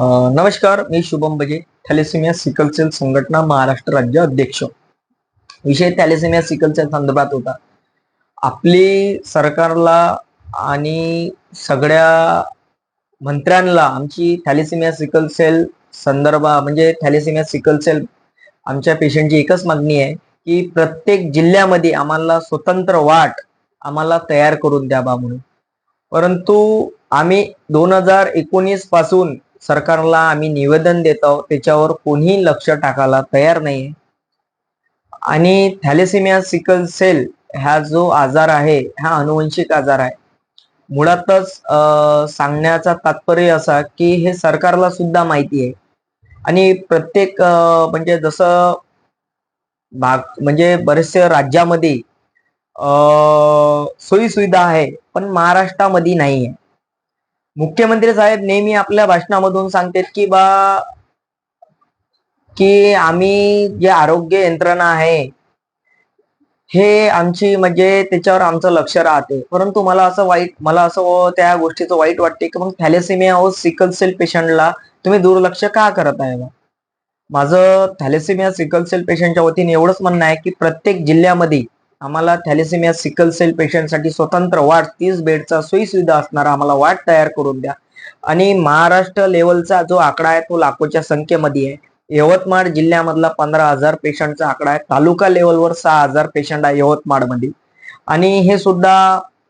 नमस्कार मी शुभम बजे thalassaemia sickle sale संघटना महाराष्ट्र राज्य अध्यक्ष. विषय थॅलेसिमिया सिकलसेल संदर्भात होता. आपली सरकारला आणि सगळ्या मंत्र्यांना आमची थॅलेसिमिया सिकल सेल संदर्भा म्हणजे थॅलेसिमिया सिकल सेल आमच्या पेशंटची एकच मागणी आहे की प्रत्येक जिल्ह्यामध्ये आम्हाला स्वतंत्र वाट आम्हाला तयार करून द्यावा म्हणून. परंतु आम्ही दोन हजार एकोणीसपासून सरकारला आम्ही निवेदन देतो त्याच्यावर कोणीही लक्ष टाकायला तयार नाही आणि थॅलेसिमिया सिकल सेल हा जो आजार आहे हा अनुवंशिक आजार आहे. मुळातच सांगण्याचा तात्पर्य असा की हे सरकारला सुद्धा माहिती आहे. आणि प्रत्येक म्हणजे जसं भाग म्हणजे बरेचसे राज्यामध्ये सोयी सुविधा आहे पण महाराष्ट्रामध्ये नाही आहे मुख्यमंत्री साहेब नेहमी आपल्या भाषणामधून सांगतात की बा की आम्ही जे आरोग्य यंत्रणा आहे हे आमची म्हणजे त्याच्यावर आमचं लक्ष राहते परंतु मला असं वाईट मला असं त्या गोष्टीचं वाईट वाटते की मग थॅलेसिमिया व सिकल सेल पेशंटला तुम्ही दुर्लक्ष का करत आहे बा? माझं थॅलेसिमिया सिकल सेल पेशंटच्या वतीने एवढंच म्हणणं आहे की प्रत्येक जिल्ह्यामध्ये आम्हाला थॅलेसिमिया सिकल सेल पेशंटसाठी स्वतंत्र वार्ड तीस बेडचा सोयीसुविधा असणारा आम्हाला वार्ड तयार करून द्या. आणि महाराष्ट्र लेवलचा जो आकडा आहे तो लाखोच्या संख्येमध्ये आहे. यवतमाळ जिल्ह्यामधला पंधरा हजार पेशंटचा आकडा आहे. तालुका लेवलवर सहा हजार पेशंट आहे यवतमाळमध्ये. आणि हे सुद्धा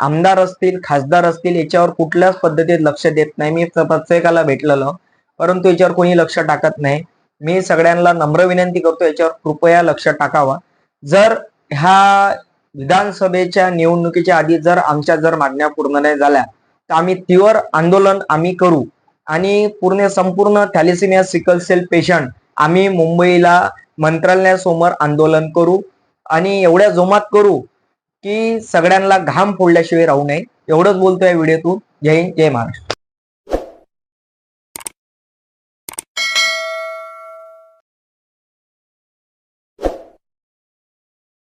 आमदार असतील खासदार असतील याच्यावर कुठल्याच पद्धतीत लक्ष देत नाही. मी प्रत्येकाला भेटलेलं परंतु याच्यावर कोणी लक्ष टाकत नाही. मी सगळ्यांना नम्र विनंती करतो याच्यावर कृपया लक्ष टाकावा. जर ह्या विधानसभेच्या निवडणुकीच्या आधी जर आमच्या जर मागण्या पूर्ण नाही झाल्या तर आम्ही तीव्र आंदोलन आम्ही करू. आणि पूर्ण संपूर्ण थॅलिसिमिया सिकल सेल पेशंट आम्ही मुंबईला मंत्रालयासमोर आंदोलन करू आणि एवढ्या जोमात करू की सगळ्यांना घाम फोडल्याशिवाय राहू नये. एवढंच बोलतोय व्हिडिओतून. जय हिंद जय महाराष्ट्र.